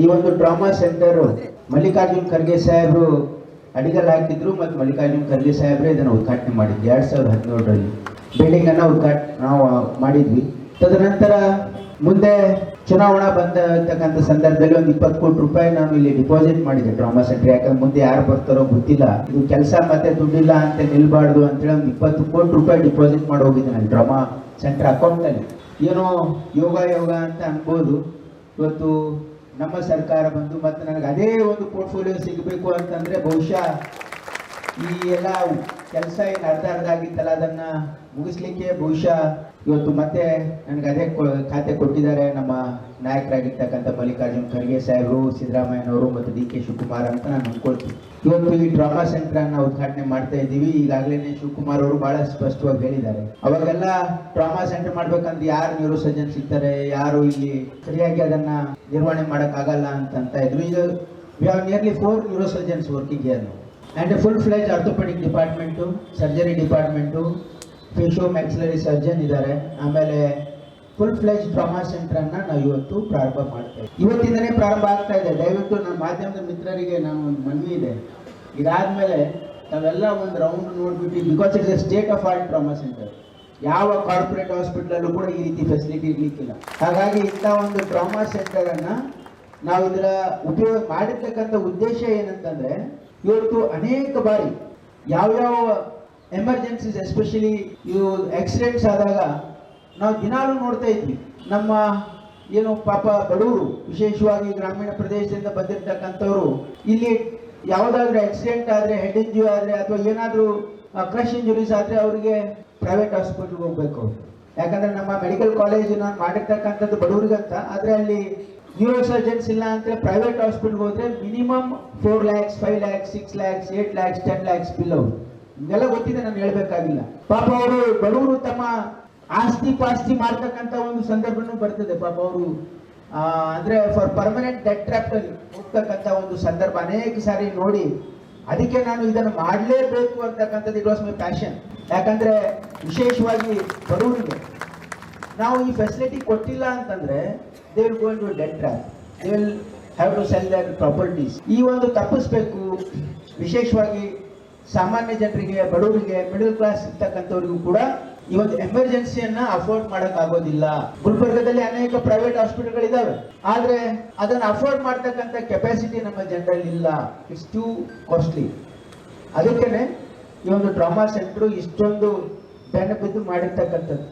ಈ ಒಂದು drama centre Mallikarjun Kharge ಸಾಹೇಬರು ಅಡಿಗಲ್ ಹಾಕಿದ್ರು ಮತ್ತು ಮಲ್ಲಿಕಾರ್ಜುನ್ ಖರ್ಗೆ ಸಾಹೇಬ್ರೆ ಇದನ್ನು ಉದ್ಘಾಟನೆ ಮಾಡಿದ್ವಿ ಎರಡ್ ಸಾವಿರದ ಹದಿನೇಳರಲ್ಲಿ ಬಿಲ್ಡಿಂಗ್ ಅನ್ನ ಉದ್ಘಾಟನೆ ನಾವು ಮಾಡಿದ್ವಿ. ತದನಂತರ ಮುಂದೆ ಚುನಾವಣಾ ಬಂದಿರ್ತಕ್ಕಂಥ ಸಂದರ್ಭದಲ್ಲಿ ಒಂದು ಇಪ್ಪತ್ತು ಕೋಟಿ ರೂಪಾಯಿ ನಾನು ಇಲ್ಲಿ ಡಿಪಾಸಿಟ್ ಮಾಡಿದ್ದೆ ಡ್ರಾಮಾ ಸೆಂಟರ್ ಯಾಕಂದ್ರೆ ಮುಂದೆ ಯಾರು ಬರ್ತಾರೋ ಗೊತ್ತಿಲ್ಲ. ಇದು ಕೆಲಸ ಮತ್ತೆ ದುಡ್ಡಿಲ್ಲ ಅಂತ ನಿಲ್ಬಾರ್ದು ಅಂತೇಳಿ ಒಂದು ಇಪ್ಪತ್ತು ಕೋಟಿ ರೂಪಾಯಿ ಡಿಪಾಸಿಟ್ ಮಾಡಿ ಹೋಗಿದ್ದೆ ನಾನು ಡ್ರಾಮಾ ಸೆಂಟರ್ ಅಕೌಂಟಲ್ಲಿ ಏನೋ ಯೋಗ ಯೋಗ ಅಂತ ಅನ್ಬೋದು. ಇವತ್ತು ನಮ್ಮ ಸರ್ಕಾರ ಬಂದು ಮತ್ತೆ ನನಗೆ ಅದೇ ಒಂದು ಪೋರ್ಟ್ಫೋಲಿಯೋ ಸಿಗಬೇಕು ಅಂತಂದ್ರೆ ಬಹುಶಃ ಈ ಎಲ್ಲ ಕೆಲಸ ಏನು ಅರ್ಧ ಅರ್ಧ ಆಗಿತ್ತಲ್ಲ ಅದನ್ನ ಮುಗಿಸ್ಲಿಕ್ಕೆ ಬಹುಶಃ ಇವತ್ತು ಮತ್ತೆ ನನಗೆ ಅದೇ ಖಾತೆ ಕೊಟ್ಟಿದ್ದಾರೆ ನಮ್ಮ ನಾಯಕರಾಗಿರ್ತಕ್ಕಂಥ ಮಲ್ಲಿಕಾರ್ಜುನ್ ಖರ್ಗೆ ಸಾಹೇಬರು, ಸಿದ್ದರಾಮಯ್ಯನವರು ಮತ್ತು ಡಿ ಕೆ ಶಿವಕುಮಾರ್ ಅಂತ ನಾನು ಅಂದ್ಕೊಳ್ತೀನಿ. ಇವತ್ತು ಈ ಡ್ರಾಮಾ ಸೆಂಟರ್ ಅನ್ನ ಉದ್ಘಾಟನೆ ಮಾಡ್ತಾ ಇದ್ದೀವಿ. ಈಗಾಗಲೇ ಶಿವಕುಮಾರ್ ಅವರು ಬಹಳ ಸ್ಪಷ್ಟವಾಗಿ ಹೇಳಿದ್ದಾರೆ. ಅವಾಗೆಲ್ಲ ಡ್ರಾಮಾ ಸೆಂಟರ್ ಮಾಡ್ಬೇಕಂದ್ರೆ ಯಾರು ನ್ಯೂರೋ ಸರ್ಜನ್ ಸಿಗ್ತಾರೆ ಯಾರು ಇಲ್ಲಿ ಸರಿಯಾಗಿ ಅದನ್ನ ನಿರ್ವಹಣೆ ಮಾಡಕ್ಕಾಗಲ್ಲ ಅಂತ ಅಂತ ಇದ್ರು. ಈಗ we have nearly four neurosurgeons working here and full fledge orthopaedic department surgery department faciomaxillary surgeon ಇದ್ದಾರೆ ಆಮೇಲೆ ಫುಲ್ ಫ್ಲೆಜ್ ಟ್ರಾಮಾ ಸೆಂಟರನ್ನು ನಾವು ಇವತ್ತು ಪ್ರಾರಂಭ ಮಾಡ್ತೇವೆ ಇವತ್ತಿಂದನೇ ಪ್ರಾರಂಭ ಆಗ್ತಾ ಇದೆ. ದಯವಿಟ್ಟು ನನ್ನ ಮಾಧ್ಯಮದ ಮಿತ್ರರಿಗೆ ನಾನು ಒಂದು ಮನವಿ ಇದೆ. ಇದಾದ್ಮೇಲೆ ನಾವೆಲ್ಲ ಒಂದು ರೌಂಡ್ ನೋಡ್ಬಿಟ್ಟು because it's a state of art trauma centre ಯಾವ ಕಾರ್ಪೊರೇಟ್ ಹಾಸ್ಪಿಟಲಲ್ಲೂ ಕೂಡ ಈ ರೀತಿ ಫೆಸಿಲಿಟಿ ಇರಲಿಕ್ಕಿಲ್ಲ. ಹಾಗಾಗಿ ಇಂಥ ಒಂದು ಟ್ರಾಮಾ ಸೆಂಟರನ್ನು ನಾವು ಇದರ ಉಪಯೋಗ ಮಾಡಿರ್ತಕ್ಕಂಥ ಉದ್ದೇಶ ಏನಂತಂದ್ರೆ ಇವತ್ತು ಅನೇಕ ಬಾರಿ ಯಾವ್ಯಾವ ಎಮರ್ಜೆನ್ಸೀಸ್ ಎಸ್ಪೆಷಲಿ ಇವು ಆಕ್ಸಿಡೆಂಟ್ಸ್ ಆದಾಗ ನಾವು ದಿನಾಲೂ ನೋಡ್ತಾ ಇದ್ವಿ. ನಮ್ಮ ಏನು ಪಾಪ ಬಡವರು ವಿಶೇಷವಾಗಿ ಗ್ರಾಮೀಣ ಪ್ರದೇಶದಿಂದ ಬಂದಿರತಕ್ಕಂಥವ್ರು, ಇಲ್ಲಿ ಯಾವುದಾದ್ರೂ ಆಕ್ಸಿಡೆಂಟ್ ಆದರೆ ಹೆಡ್ ಇಂಜುರಿ ಆದರೆ, ಅಥವಾ ಏನಾದರೂ ಕ್ರಶ್ ಇಂಜುರೀಸ್ ಆದರೆ ಅವರಿಗೆ ಪ್ರೈವೇಟ್ ಹಾಸ್ಪಿಟ್ಲ್ಗೆ ಹೋಗ್ಬೇಕು. ಯಾಕಂದ್ರೆ ನಮ್ಮ ಮೆಡಿಕಲ್ ಕಾಲೇಜ್ ನಾನು ಮಾಡಿರ್ತಕ್ಕಂಥದ್ದು ಬಡವರಿಗಂತ ಆದರೆ ಅಲ್ಲಿ ನ್ಯೂರೋ ಸರ್ಜನ್ಸ್ ಇಲ್ಲ ಅಂತ ಪ್ರೈವೇಟ್ ಹಾಸ್ಪಿಟ್ಲ್ಗೆ ಹೋದ್ರೆ minimum four lakhs five lakhs six lakhs eight lakhs ten lakhs bill ಅವರು ಇದೆಲ್ಲ ಗೊತ್ತಿದೆ, ನಾನು ಹೇಳ್ಬೇಕಾಗಿಲ್ಲ. ಪಾಪ ಅವರು ಬಡವರು ತಮ್ಮ ಆಸ್ತಿ ಪಾಸ್ತಿ ಮಾಡ್ತಕ್ಕಂಥ ಒಂದು ಸಂದರ್ಭನೂ ಬರ್ತದೆ. ಪಾಪ ಅವರು ಅಂದ್ರೆ ಫಾರ್ ಪರ್ಮನೆಂಟ್ ಡೆಟ್ ಟ್ರ್ಯಾಪ್ ಹೋಗ್ತಕ್ಕಂಥ ಒಂದು ಸಂದರ್ಭ ಅನೇಕ ಸಾರಿ ನೋಡಿ, ಅದಕ್ಕೆ ನಾನು ಇದನ್ನು ಮಾಡಲೇಬೇಕು ಅಂತಕ್ಕಂಥದ್ದು ಇಟ್ ವಾಸ್ ಮೈ ಪ್ಯಾಷನ್ ಯಾಕಂದ್ರೆ ವಿಶೇಷವಾಗಿ ಬಡವರಿಗೆ ನಾವು ಈ ಫೆಸಿಲಿಟಿ ಕೊಟ್ಟಿಲ್ಲ ಅಂತಂದ್ರೆ they will going to dead trap they will have to sell their properties ಈ ಒಂದು ತಪ್ಪಿಸ್ಬೇಕು. ವಿಶೇಷವಾಗಿ ಸಾಮಾನ್ಯ ಜನರಿಗೆ, ಬಡವರಿಗೆ ಮಿಡಲ್ ಕ್ಲಾಸ್ ಇರ್ತಕ್ಕಂಥವ್ರಿಗೂ ಕೂಡ ಒಂದು ಎಮರ್ಜೆನ್ಸಿಯನ್ನ ಅಫೋರ್ಡ್ ಮಾಡಕ್ ಆಗೋದಿಲ್ಲ. ಗುಲ್ಬರ್ಗದಲ್ಲಿ ಅನೇಕ ಪ್ರೈವೇಟ್ ಹಾಸ್ಪಿಟಲ್ಗಳಿದಾವೆ ಆದ್ರೆ ಅದನ್ನ ಅಫೋರ್ಡ್ ಮಾಡ್ತಕ್ಕಂಥ ಕೆಪಾಸಿಟಿ ನಮ್ಮ ಜನರಲ್ಲಿ ಇಲ್ಲ. ಇಟ್ಸ್ ಟೂ ಕಾಸ್ಟ್ಲಿ ಅದಕ್ಕೇನೆ ಈ ಒಂದು ಡ್ರಾಮಾ ಸೆಂಟರ್ ಇಷ್ಟೊಂದು ಬೆನ್ನ ಬಿದ್ದು ಮಾಡಿರ್ತಕ್ಕಂಥದ್ದು.